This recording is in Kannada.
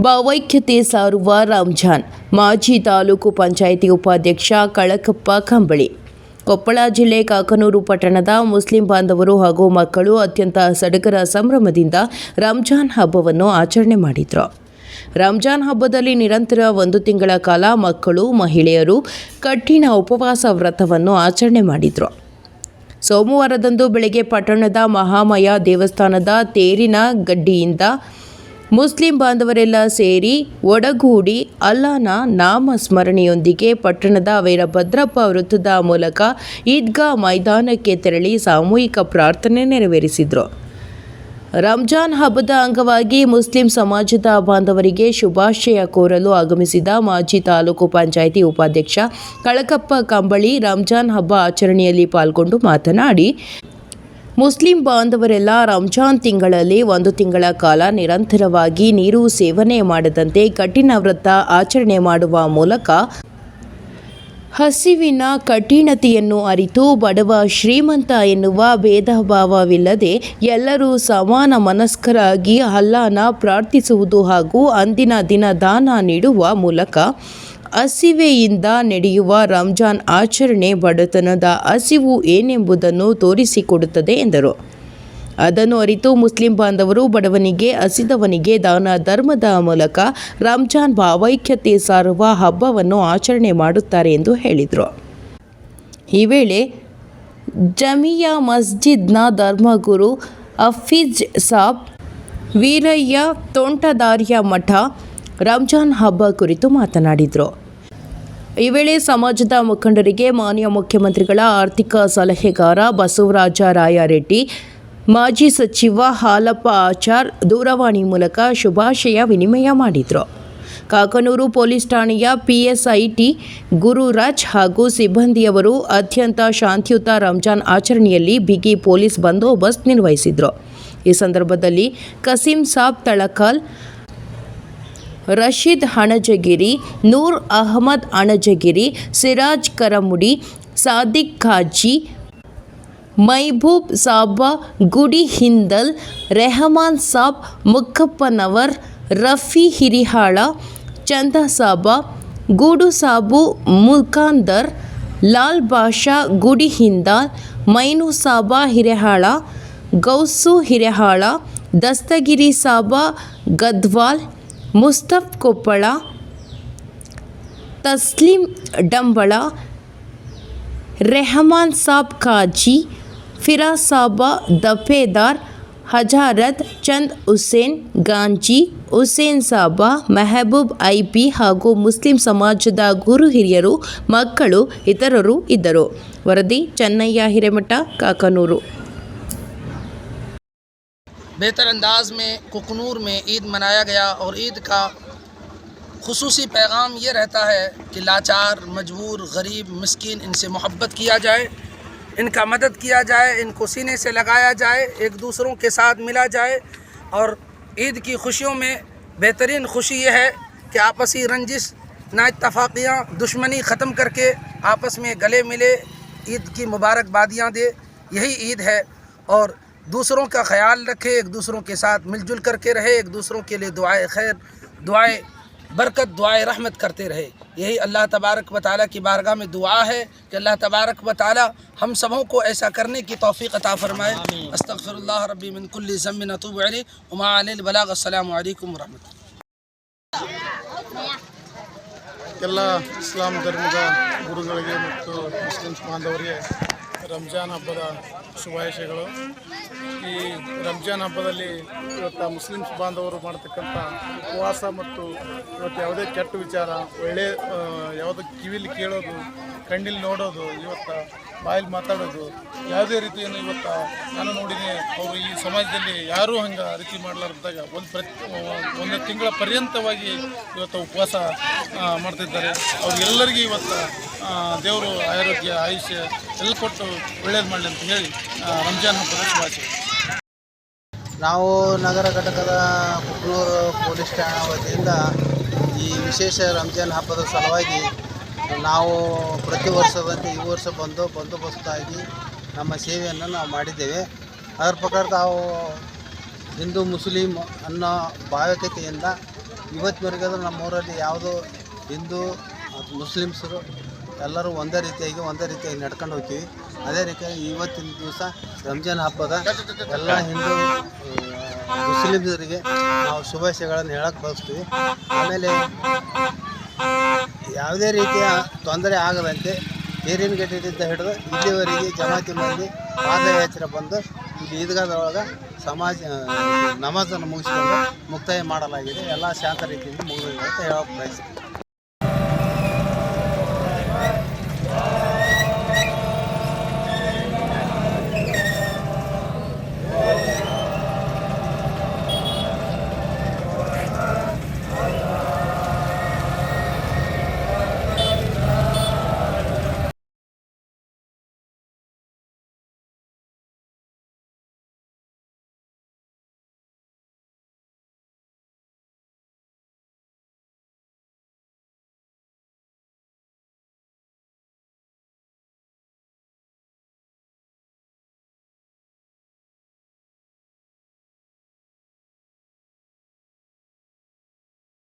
ಭಾವೈಕ್ಯತೆ ಸಾರುವ ರಂಜಾನ್ ಮಾಜಿ ತಾಲೂಕು ಪಂಚಾಯಿತಿ ಉಪಾಧ್ಯಕ್ಷ ಕಳಕಪ್ಪ ಕಂಬಳಿ. ಕೊಪ್ಪಳ ಜಿಲ್ಲೆ ಕಾಕನೂರು ಪಟ್ಟಣದ ಮುಸ್ಲಿಂ ಬಾಂಧವರು ಹಾಗೂ ಮಕ್ಕಳು ಅತ್ಯಂತ ಸಡಗರ ಸಂಭ್ರಮದಿಂದ ರಂಜಾನ್ ಹಬ್ಬವನ್ನು ಆಚರಣೆ ಮಾಡಿದರು. ರಂಜಾನ್ ಹಬ್ಬದಲ್ಲಿ ನಿರಂತರ ಒಂದು ತಿಂಗಳ ಕಾಲ ಮಕ್ಕಳು, ಮಹಿಳೆಯರು ಕಠಿಣ ಉಪವಾಸ ವ್ರತವನ್ನು ಆಚರಣೆ ಮಾಡಿದರು. ಸೋಮವಾರದಂದು ಬೆಳಗ್ಗೆ ಪಟ್ಟಣದ ಮಹಾಮಯ ದೇವಸ್ಥಾನದ ತೇರಿನ ಗಡ್ಡಿಯಿಂದ ಮುಸ್ಲಿಂ ಬಾಂಧವರೆಲ್ಲ ಸೇರಿ ಒಡಗೂಡಿ ಅಲ್ಲಾನ ನಾಮ ಸ್ಮರಣೆಯೊಂದಿಗೆ ಪಟ್ಟಣದ ವೀರಭದ್ರಪ್ಪ ವೃತ್ತದ ಮೂಲಕ ಈದ್ಗಾ ಮೈದಾನಕ್ಕೆ ತೆರಳಿ ಸಾಮೂಹಿಕ ಪ್ರಾರ್ಥನೆ ನೆರವೇರಿಸಿದರು. ರಂಜಾನ್ ಹಬ್ಬದ ಅಂಗವಾಗಿ ಮುಸ್ಲಿಂ ಸಮಾಜದ ಬಾಂಧವರಿಗೆ ಶುಭಾಶಯ ಕೋರಲು ಆಗಮಿಸಿದ ಮಾಜಿ ತಾಲೂಕು ಪಂಚಾಯಿತಿ ಉಪಾಧ್ಯಕ್ಷ ಕಳಕಪ್ಪ ಕಂಬಳಿ ರಂಜಾನ್ ಹಬ್ಬ ಆಚರಣೆಯಲ್ಲಿ ಪಾಲ್ಗೊಂಡು ಮಾತನಾಡಿ ಮುಸ್ಲಿಂ ಬಾಂಧವರೆಲ್ಲ ರಂಜಾನ್ ತಿಂಗಳಲ್ಲಿ ಒಂದು ತಿಂಗಳ ಕಾಲ ನಿರಂತರವಾಗಿ ನೀರು ಸೇವನೆ ಮಾಡದಂತೆ ಕಠಿಣ ವ್ರತ ಆಚರಣೆ ಮಾಡುವ ಮೂಲಕ ಹಸಿವಿನ ಕಠಿಣತೆಯನ್ನು ಅರಿತು ಬಡವ ಶ್ರೀಮಂತ ಎನ್ನುವ ಭೇದ ಭಾವವಿಲ್ಲದೆ ಎಲ್ಲರೂ ಸಮಾನ ಮನಸ್ಕರಾಗಿ ಅಲ್ಲಾನ ಪ್ರಾರ್ಥಿಸುವುದು ಹಾಗೂ ಅಂದಿನ ದಿನ ದಾನ ನೀಡುವ ಮೂಲಕ ಹಸಿವೆಯಿಂದ ನಡೆಯುವ ರಂಜಾನ್ ಆಚರಣೆ ಬಡತನದ ಹಸಿವು ಏನೆಂಬುದನ್ನು ತೋರಿಸಿಕೊಡುತ್ತದೆ ಎಂದರು. ಅದನ್ನು ಅರಿತು ಮುಸ್ಲಿಂ ಬಾಂಧವರು ಬಡವನಿಗೆ ಹಸಿದವನಿಗೆ ದಾನ ಧರ್ಮದ ಮೂಲಕ ರಂಜಾನ್ ಭಾವೈಕ್ಯತೆ ಸಾರುವ ಹಬ್ಬವನ್ನು ಆಚರಣೆ ಮಾಡುತ್ತಾರೆ ಎಂದು ಹೇಳಿದರು. ಈ ವೇಳೆ ಜಮಿಯಾ ಮಸ್ಜಿದ್ನ ಧರ್ಮಗುರು ಅಫೀಜ್ ಸಾಬ್, ವೀರಯ್ಯ ತೋಂಟದಾರ್ಯ ಮಠ ರಂಜಾನ್ ಹಬ್ಬ ಕುರಿತು ಮಾತನಾಡಿದರು. ಈ ವೇಳೆ ಸಮಾಜದ ಮುಖಂಡರಿಗೆ ಮಾನ್ಯ ಮುಖ್ಯಮಂತ್ರಿಗಳ ಆರ್ಥಿಕ ಸಲಹೆಗಾರ ಬಸವರಾಜ ರಾಯಾರೆಡ್ಡಿ, ಮಾಜಿ ಸಚಿವ ಹಾಲಪ್ಪ ಆಚಾರ್ ದೂರವಾಣಿ ಮೂಲಕ ಶುಭಾಶಯ ವಿನಿಮಯ ಮಾಡಿದರು. ಕಾಕನೂರು ಪೊಲೀಸ್ ಠಾಣೆಯ ಪಿಎಸ್ಐಟಿ ಗುರುರಾಜ್ ಹಾಗೂ ಸಿಬ್ಬಂದಿಯವರು ಅತ್ಯಂತ ಶಾಂತಿಯುತ ರಂಜಾನ್ ಆಚರಣೆಯಲ್ಲಿ ಬಿಗಿ ಪೊಲೀಸ್ ಬಂದೋಬಸ್ತ್ ನಿರ್ವಹಿಸಿದರು. ಈ ಸಂದರ್ಭದಲ್ಲಿ ಕಸೀಂ ಸಾಬ್ ತಳಕಾಲ್ ರಶೀದ್ ಹಣಜಗಿರಿ ನೂರ್ ಅಹಮದ್ ಅಣಜಗಿರಿ, ಸಿರಾಜ್ ಕರಮುಡಿ, ಸಾದಿಕ್ ಖಾಜಿ, ಮೈಬೂಬ್ ಸಾಬ, ಗುಡಿ ಹಿಂದಲ್, ರೆಹಮಾನ್ ಸಾಬ್ ಮುಕ್ಕಪ್ಪನವರ್ ರಫಿ ಹಿರಿಹಾಳ, ಚಂದ ಸಾಬ, ಗೂಡು ಸಾಬು, ಮುಖಾಂದರ್, ಲಾಲ್ ಬಾಷಾ ಗುಡಿ ಹಿಂದಾಲ್ ಮೈನು ಸಾಬಾ ಹಿರೆಹಾಳ, ಗೌಸು ಹಿರೆಹಾಳ, ದಸ್ತಗಿರಿ ಸಾಬಾ, ಗದ್ವಾಲ್ ಮುಸ್ತಫ್ ಕೊಪ್ಪಳ, ತಸ್ಲಿಂ ಡಂಬಳ, ರೆಹಮಾನ್ ಸಾಬ್ ಖಾಜಿ ಫಿರಾಸ್ ಸಾಬ ದಫೇದಾರ್, ಹಜಾರತ್ ಚಂದ್ ಹುಸೇನ್ ಗಾಂಜಿ, ಹುಸೇನ್ ಸಾಬ, ಮೆಹಬೂಬ್ ಐಪಿ ಹಾಗೂ ಮುಸ್ಲಿಂ ಸಮಾಜದ ಗುರು ಹಿರಿಯರು, ಮಕ್ಕಳು, ಇತರರು ಇದ್ದರು. ವರದಿ, ಚೆನ್ನಯ್ಯ ಹಿರೇಮಠ, ಕಾಕನೂರು. بہتر انداز میں ککنور میں عید منایا گیا اور عید کا خصوصی پیغام یہ رہتا ہے کہ لاچار، مجبور، غریب، مسکین ان سے محبت کیا جائے، ان کا مدد کیا جائے، ان کو سینے سے لگایا جائے، ایک دوسروں کے ساتھ ملا جائے اور عید کی خوشیوں میں بہترین خوشی یہ ہے کہ آپسی رنجش نا اتفاقیاں دشمنی ختم کر کے آپس میں گلے ملے، عید کی مبارک بادیاں دے، یہی عید ہے اور دوسروں کا خیال رکھے ایک دوسروں کے ساتھ مل جل کر کے رہے ایک دوسروں کے لیے دعائے خیر دعائے برکت دعائے رحمت کرتے رہے۔ یہی اللہ تبارک و تعالیٰ کی بارگاہ میں دعا ہے کہ اللہ تبارک و تعالیٰ ہم سبوں کو ایسا کرنے کی توفیق عطا فرمائے۔ استغفر اللہ ربی من کل ضمن اطوب علی عما علیہ البلاغ السلام علیکم ورحمۃ اللہ۔ اسلام مکتو مسلم سمان دوری ہے۔ ರಂಜಾನ್ ಹಬ್ಬದ ಶುಭಾಶಯಗಳು. ಈ ರಂಜಾನ್ ಹಬ್ಬದಲ್ಲಿ ಇವತ್ತು ಮುಸ್ಲಿಮ್ಸ್ ಬಾಂಧವರು ಮಾಡ್ತಕ್ಕಂಥ ಉಪವಾಸ ಮತ್ತು ಇವತ್ತು ಯಾವುದೇ ಕೆಟ್ಟ ವಿಚಾರ, ಒಳ್ಳೆ ಯಾವುದು ಕಿವಿಲಿ ಕೇಳೋದು ಕಣ್ಣಿಲ್ಲಿ ನೋಡೋದು, ಇವತ್ತು ಬಾಯಲ್ಲಿ ಮಾತಾಡೋದು, ಯಾವುದೇ ರೀತಿಯನ್ನು ಇವತ್ತು ನಾನು ನೋಡಿದೆ, ಅವರು ಈ ಸಮಾಜದಲ್ಲಿ ಯಾರೂ ಹಂಗೆ ರೀತಿ ಮಾಡಲಾರ್ದಾಗ ಒಂದು ಪ್ರತಿ ಒಂದು ತಿಂಗಳ ಪರ್ಯಂತವಾಗಿ ಇವತ್ತು ಉಪವಾಸ ಮಾಡ್ತಿದ್ದಾರೆ. ಅವ್ರಿಗೆಲ್ಲರಿಗೂ ಇವತ್ತು ದೇವರು ಆರೋಗ್ಯ, ಆಯುಷ್ಯ ಎಲ್ಲ ಕೊಟ್ಟು ಒಳ್ಳೇದು ಮಾಡಲಿ ಅಂತ ಹೇಳಿ ರಂಜಾನ್ ಹಬ್ಬದ ಶುಭಾಶಯ. ನಾವು ನಗರ ಘಟಕದ ಕುಕ್ನೂರು ಪೊಲೀಸ್ ಠಾಣಾ ವತಿಯಿಂದ ಈ ವಿಶೇಷ ರಂಜಾನ್ ಹಬ್ಬದ ಸಲುವಾಗಿ ನಾವು ಪ್ರತಿ ವರ್ಷದಂತೆ ಈ ವರ್ಷ ಬಂದು ಬಂದೋಬಸ್ತಾಗಿ ನಮ್ಮ ಸೇವೆಯನ್ನು ನಾವು ಮಾಡಿದ್ದೇವೆ. ಅದರ ಪ್ರಕಾರ ನಾವು ಹಿಂದೂ, ಮುಸ್ಲಿಂ ಅನ್ನೋ ಭಾವಕತೆಯಿಂದ ಇವತ್ತಿನವರೆಗಾದರೂ ನಮ್ಮೂರಲ್ಲಿ ಯಾವುದೋ ಹಿಂದೂ, ಮುಸ್ಲಿಮ್ಸರು ಎಲ್ಲರೂ ಒಂದೇ ರೀತಿಯಾಗಿ ಒಂದೇ ರೀತಿಯಾಗಿ ನಡ್ಕೊಂಡು ಹೋಗ್ತೀವಿ. ಅದೇ ರೀತಿಯಾಗಿ ಇವತ್ತಿನ ದಿವಸ ರಂಜಾನ್ ಹಬ್ಬದ ಎಲ್ಲ ಹಿಂದೂ ಮುಸ್ಲಿಮರಿಗೆ ನಾವು ಶುಭಾಶಯಗಳನ್ನು ಹೇಳಕ್ಕೆ ಬಯಸ್ತೀವಿ. ಆಮೇಲೆ ಯಾವುದೇ ರೀತಿಯ ತೊಂದರೆ ಆಗದಂತೆ ಗೇರಿನಗಡ್ಡೆಯಿಂದ ಹಿಡಿದು ಇಲ್ಲಿವರೆಗೆ ಜಮಾತಿ ಮಂದಿ ಪಾದಯಾತ್ರೆ ಬಂದು ಇಲ್ಲಿ ಈದ್ಗಾದೊಳಗೆ ಸಮಾಜ ನಮಾಜನ್ನು ಮುಗಿಸ್ಕೊಂಡು ಮುಕ್ತಾಯ ಮಾಡಲಾಗಿದೆ. ಎಲ್ಲ ಶಾಂತ ರೀತಿಯಿಂದ ಮುಗಿದಿದೆ ಅಂತ ಹೇಳೋಕ್ಕೆ ಬಯಸ್ತೀನಿ.